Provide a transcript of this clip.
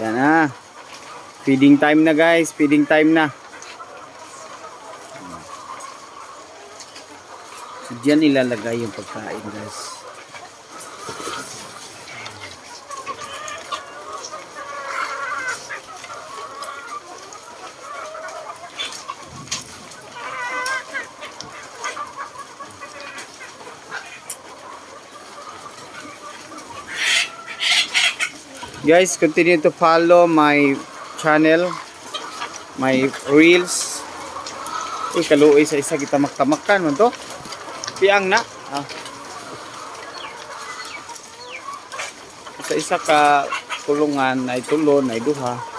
Yan na. Feeding time na guys. Feeding time na. So, dyan ilalagay yung pagkain guys. Guys, continue to follow my channel, my reels. Uy, kaluoy sa isa kita makamakan man to. Piang na. Ah. Sa isa ka kulungan ay tulon ay duha.